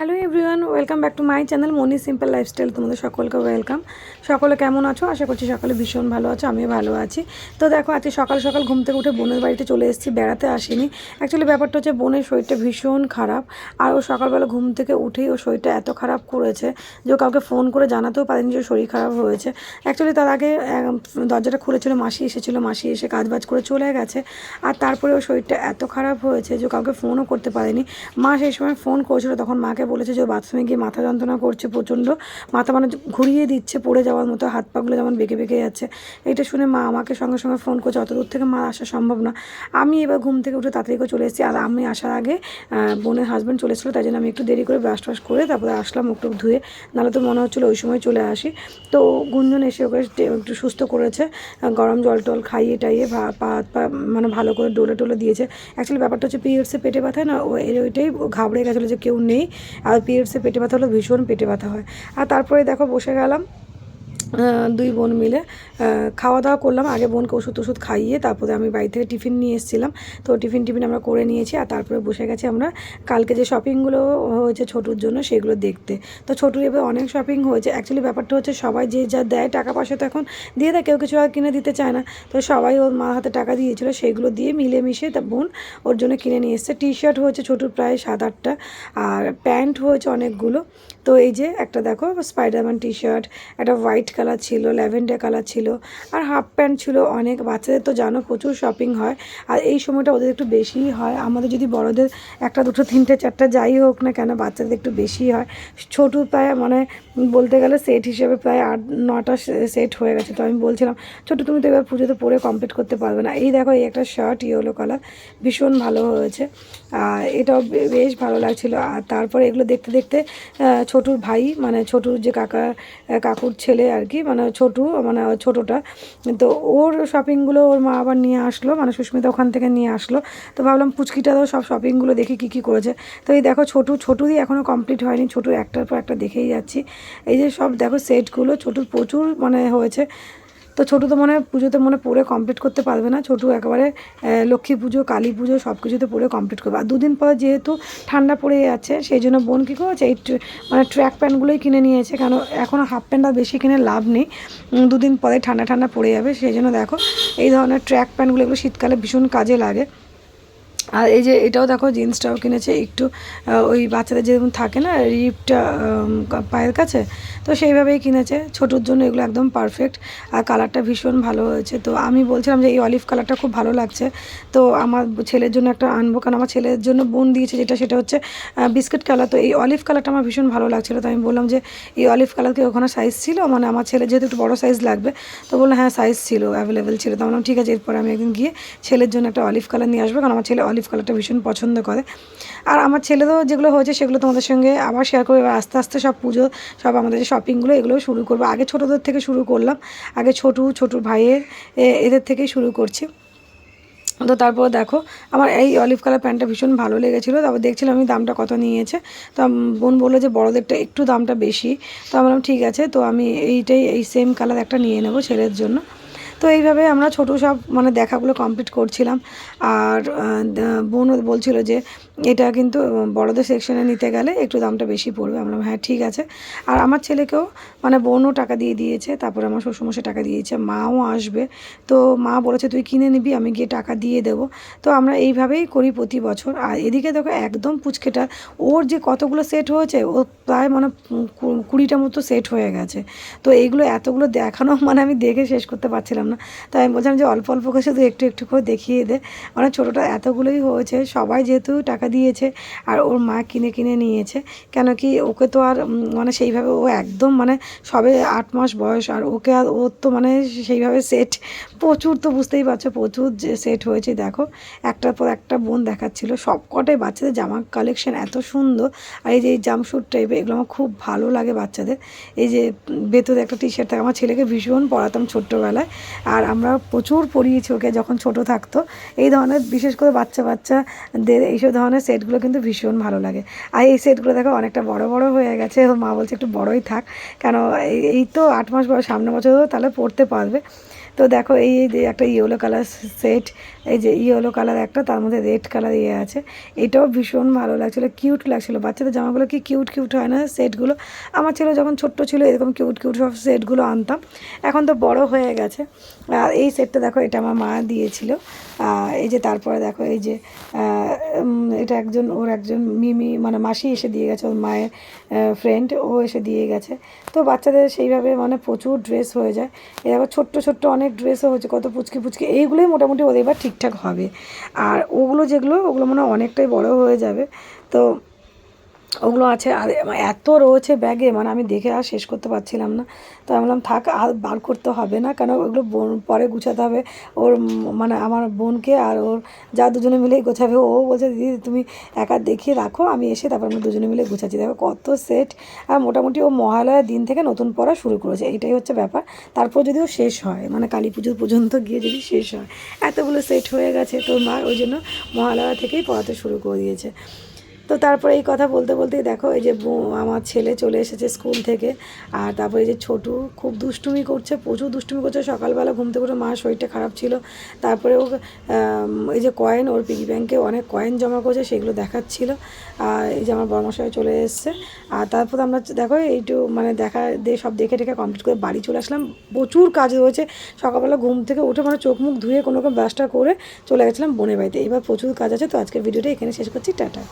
Hello everyone welcome back to my channel Moni simple lifestyle তোমাদের সকলকে welcome সকলে কেমন আছো? আশা করছি সকলে ভীষণ ভালো আছো, আমিও ভালো আছি। তো দেখো, আজকে সকাল সকাল ঘুম থেকে উঠে বোনের বাড়িতে চলে এসেছি, বেড়াতে আসিনি। অ্যাকচুয়ালি ব্যাপারটা হচ্ছে বোনের শরীরটা ভীষণ খারাপ, আর ও সকালবেলা ঘুম থেকে উঠেই ও শরীরটা এত খারাপ করেছে যে ও কাউকে ফোন করে জানাতেও পারেনি যে শরীর খারাপ হয়েছে। অ্যাকচুয়ালি তার আগে দরজাটা খুলেছিল, মাসি এসেছিল, মাসি এসে কাজ বাজ করে চলে গেছে, আর তারপরে ওর শরীরটা এত খারাপ হয়েছে যে কাউকে ফোনও করতে পারেনি। মা সেই সময় ফোন করেছিল, তখন মাকে বলেছে যে বাথরুমে গিয়ে মাথা যন্ত্রণা করছে প্রচণ্ড। মাথা মানে ঘুরিয়ে দিচ্ছে, পড়ে যাওয়ার মতো, হাত পাগুলো যেমন বেঁকে বেঁকে যাচ্ছে। এটা শুনে মা আমাকে সঙ্গে সঙ্গে ফোন করছে, অত দূর থেকে মা আসা সম্ভব না। আমি এবার ঘুম থেকে উঠে তাড়াতাড়ি করে চলে এসেছি। আর আমি আসার আগে বোনের হাজব্যান্ড চলে এসেছিল, তাই জন্য আমি একটু দেরি করে ব্রাশ টাশ করে তারপরে আসলাম মুখ টুক ধুয়ে। নাহলে তো মনে হচ্ছিল ওই সময় চলে আসি। তো গুঞ্জন এসে ওকে একটু সুস্থ করেছে। গরম জল টল খাইয়ে টাইয়ে পা পা মানে ভালো করে ডোলে টোলে দিয়েছে। অ্যাকচুয়ালি ব্যাপারটা হচ্ছে পিরিয়ডসে পেটে ব্যথা না ওইটাই ঘাবড়ে গেছিল যে কেউ নেই। আর পিরিয়ডসে পেটে ব্যথা হলে ভীষণ পেটে ব্যথা হয়। আর তারপরে দেখো বসে গেলাম দুই বোন মিলে খাওয়া দাওয়া করলাম, আগে বোনকে ওষুধ ওষুধ খাইয়ে তারপরে আমি বাড়ি থেকে টিফিন নিয়ে এসেছিলাম। তো টিফিন টিফিন আমরা করে নিয়েছি আর তারপরে বসে গেছি আমরা কালকে যে শপিংগুলো হয়েছে ছোটুর জন্য সেগুলো দেখতে। তো ছোটুর এবার অনেক শপিং হয়েছে। অ্যাকচুয়ালি ব্যাপারটা হচ্ছে সবাই যে যা দেয় টাকা পয়সা তো এখন দিয়ে দেয়, কেউ কিছু আর কিনে দিতে চায় না। তো সবাই ওর মা হাতে টাকা দিয়েছিল, সেগুলো দিয়ে মিলেমিশে তা বোন ওর জন্য কিনে নিয়ে এসছে। টি শার্ট হয়েছে ছোটুর প্রায় সাত আটটা আর প্যান্ট হয়েছে অনেকগুলো। তো এই যে একটা দেখো স্পাইডারম্যান টি শার্ট একটা হোয়াইট কালার ছিল ল্যাভেন্ডার কালার ছিল, আর হাফ প্যান্ট ছিল অনেক। বাচ্চাদের তো জানো প্রচুর শপিং হয়, আর এই সময়টা ওদের একটু বেশিই হয়। আমাদের যদি বড়দের একটা, দুটো, তিনটে, চারটা যাই হোক না কেন, বাচ্চাদের একটু বেশি হয়। ছোটো প্রায় মানে বলতে গেলে সেট হিসেবে প্রায় আট, নটা সেট হয়ে গেছে। তো আমি বলছিলাম, ছোটো, তুমি তো এবার পুজোতে পরে কমপ্লিট করতে পারবে না। এই দেখো, এই একটা শার্ট ইয়েলো কালার ভীষণ ভালো হয়েছে। আর এটাও বেশ ভালো লাগছিল। আর তারপরে এগুলো দেখতে দেখতে ছোটুর ভাই মানে ছোটুর যে কাকা, কাকুর ছেলে আর কি মানে ছোটু মানে ছোটোটা। তো ওর শপিংগুলো ওর মা আবার নিয়ে আসলো মানে সুস্মিতা ওখান থেকে নিয়ে আসলো। তো ভাবলাম পুচকিটা তো সব শপিংগুলো দেখি কী কী করেছে। তো এই দেখো ছোটু দিয়ে এখনও কমপ্লিট হয়নি ছোটু একটার পর একটা দেখেই যাচ্ছি। এই যে সব দেখো সেটগুলো ছোটুর প্রচুর মানে হয়েছে। তো ছোটো তো মনে পুজোতে মনে পরে কমপ্লিট করতে পারবে না। ছোটো একেবারে লক্ষ্মী পুজো, কালী পুজো সব কিছুতে পরে কমপ্লিট করবে। আর দুদিন পর যেহেতু ঠান্ডা পড়ে যাচ্ছে, সেই জন্য বোন কী করেছে, এই মানে ট্র্যাক প্যান্টগুলোই কিনে নিয়েছে। কেন এখনও হাফ প্যান্ট আর বেশি কিনে লাভ নেই। দুদিন পরে ঠান্ডা ঠান্ডা পড়ে যাবে। সেই জন্য দেখো, এই ধরনের ট্র্যাক প্যান্টগুলো এগুলো শীতকালে ভীষণ কাজে লাগে। আর এই যে এটাও দেখো, জিন্সটাও কিনেছে একটু ওই বাচ্চাদের যেরকম থাকে না, রিপটা পায়ের কাছে, তো সেইভাবেই কিনেছে। ছোটোর জন্য এগুলো একদম পারফেক্ট আর কালারটা ভীষণ ভালো হয়েছে। তো আমি বলছিলাম যে এই অলিভ কালারটা খুব ভালো লাগছে। তো আমার ছেলের জন্য একটা আনব, কারণ আমার ছেলের জন্য বোন দিয়েছে যেটা, সেটা হচ্ছে বিস্কিট কালার তো এই অলিভ কালারটা আমার ভীষণ ভালো লাগছিল। তো আমি বললাম যে, এই অলিভ কালার কি ওখানে সাইজ ছিল? মানে আমার ছেলে যেহেতু একটু বড়ো সাইজ লাগবে, তো বলল হ্যাঁ সাইজ ছিল অ্যাভেলেবেল ছিল। তো বললাম, ঠিক আছে, এরপরে আমি একদিন গিয়ে ছেলের জন্য একটা অলিভ কালার নিয়ে আসব। কারণ আমার ছেলে অলিভ কালারটা ভীষণ পছন্দ করে। আর আমার ছেলেরও যেগুলো হয়েছে সেগুলো তোমাদের সঙ্গে আবার শেয়ার করব। এবার আস্তে আস্তে সব পুজো, সব আমাদের যে শপিংগুলো এগুলো শুরু করব। আগে ছোটোদের থেকে শুরু করলাম। আগে ছোটু ছোটু ভাইয়ের এদের থেকেই শুরু করছি। তো তারপর দেখো, আমার এই অলিভ কালার প্যান্টটা ভীষণ ভালো লেগেছিলো। তারপর দেখছিলাম আমি দামটা কত নিয়েছে। তো বোন বলল যে বড়োদেরটা একটু দামটা বেশি। তো আমি বললাম, ঠিক আছে। তো আমি এইটাই, এই সেম কালার একটা নিয়ে নেব ছেলের জন্য। তো এইভাবে আমরা ছোটো সব মানে দেখাগুলো কমপ্লিট করছিলাম। আর বোনও বলছিল যে এটা কিন্তু বড়দের সেকশনে নিতে গেলে একটু দামটা বেশি পড়বে। আমরা হ্যাঁ ঠিক আছে। আর আমার ছেলেকেও মানে বোনও টাকা দিয়ে দিয়েছে, তারপরে আমার শ্বশুরমশাই টাকা দিয়েছে, মাও আসবে। তো মা বলেছে, তুই কিনে নিবি, আমি গিয়ে টাকা দিয়ে দেবো। তো আমরা এইভাবেই করি প্রতি বছর। আর এদিকে দেখো, একদম পুচকেটা, ওর যে কতগুলো সেট হয়েছে, ও প্রায় মানে কুড়িটা মতো সেট হয়ে গেছে। তো এইগুলো এতগুলো দেখানো মানে আমি দেখে শেষ করতে পারছিলাম না। তাই আমি বলছিলাম যে, অল্প অল্প করে শুধু একটু একটু করে দেখিয়ে দে। মানে ছোটোটা এতগুলোই হয়েছে, সবাই যেহেতু টাকা দিয়েছে আর ওর মা কিনে কিনে নিয়েছে। কেন কি ওকে তো আর মানে সেইভাবে ও একদম মানে সবে আট মাস বয়স আর ওকে আর ওর তো মানে সেইভাবে সেট প্রচুর তো বুঝতেই পারছ, প্রচুর যে সেট হয়েছে দেখো। একটার পর একটা বোন দেখাচ্ছিল সব কটাই বাচ্চাদের জামা কালেকশন এত সুন্দর। আর এই যে এই জামশুট টাইপের এগুলো আমার খুব ভালো লাগে বাচ্চাদের। এই যে ভেতরে একটা টি শার্ট থাকে, আমার ছেলেকে ভীষণ পড়াতাম ছোট্টবেলায়। আর আমরা প্রচুর পরিয়েছি ওকে যখন ছোট থাকতো। এই ধরনের বিশেষ করে বাচ্চা বাচ্চাদের এইসব ধরনের সেটগুলো কিন্তু ভীষণ ভালো লাগে। আর এই সেটগুলো দেখো অনেকটা বড় বড় হয়ে গেছে। ওর মা বলছে একটু বড়ই থাক। কেন এই- তো আট মাস বয়স সামনে বছর তাহলে পড়তে পারবে। তো দেখো এই যে একটা ইয়েলো কালার সেট এই যে ইয়েলো কালার একটা, তার মধ্যে রেড কালার ইয়ে আছে। এটাও ভীষণ ভালো লাগছিল কিউট লাগছিল। বাচ্চাদের জামাগুলো কি কিউট কিউট হয় না সেটগুলো আমার ছেলে যখন ছোট্ট ছিল, এরকম কিউট কিউট সব সেটগুলো আনতাম। এখন তো বড় হয়ে গেছে। আর এই সেটটা দেখো, এটা আমার মা দিয়েছিল। এই যে তারপরে দেখো, এই যে এটা একজন, ওর একজন মিমি মানে মাসি এসে দিয়ে গেছে, ওর মায়ের ফ্রেন্ড ও এসে দিয়ে গেছে। তো বাচ্চাদের সেইভাবে মানে প্রচুর ড্রেস হয়ে যায়। দেখো, ছোট্ট ছোট্ট অনেক ড্রেসও হচ্ছে কত পুচকি পুচকি এইগুলোই মোটামুটি ওদের এবার ঠিকঠাক হবে। আর ওগুলো যেগুলো ওগুলো মনে হয় অনেকটাই বড় হয়ে যাবে। তো ওগুলো আছে, আর এত রয়েছে ব্যাগে মানে আমি দেখে আর শেষ করতে পারছিলাম না। তো আমি বললাম, থাক, আর বার করতে হবে না, কেন ওগুলো বোন, পরে গুছাতে হবে। ওর মানে আমার বোনকে আর ওর যা দুজনে মিলেই গোছাবে। ও বলছে, দিদি, তুমি একা দেখিয়ে রাখো, আমি এসে তারপর আমরা দুজনে মিলে গুছাচ্ছি। দেখো কত সেট আর মোটামুটি ও মহালয়ার দিন থেকে নতুন পড়া শুরু করেছে, এটাই হচ্ছে ব্যাপার। তারপর যদি ও শেষ হয় মানে কালী পুজো পর্যন্ত গিয়ে যদি শেষ হয়, এতগুলো সেট হয়ে গেছে তোর মা ওই জন্য মহালয়া থেকেই পড়াতে শুরু করে দিয়েছে। তো তারপরে এই কথা বলতে বলতেই দেখো, এই যে আমার ছেলে চলে এসেছে স্কুল থেকে, আর তারপরে এই যে ছোটু খুব দুষ্টুমি করছে, প্রচুর দুষ্টুমি করছে, সকালবেলা ঘুম থেকে উঠে মার শরীরটা খারাপ ছিল। তারপরে ও এই যে কয়েন ওর পিগি ব্যাংকে অনেক কয়েন জমা করছে, সেগুলো দেখাচ্ছিল। আর এই যে আমার বর্মশাই চলে এসছে, আর তারপর আমরা দেখো এইটু মানে দেখা দিয়ে সব দেখে টেখে কমপ্লিট করে বাড়ি চলে আসলাম। প্রচুর কাজ রয়েছে, সকালবেলা ঘুম থেকে উঠে মানে চোখ মুখ ধুয়ে কোনো রকম ব্রাশটা করে চলে গেছিলাম বোনের বাড়িতে। এবার প্রচুর কাজ আছে, তো আজকের ভিডিওটা এখানে শেষ করছি, টাটা।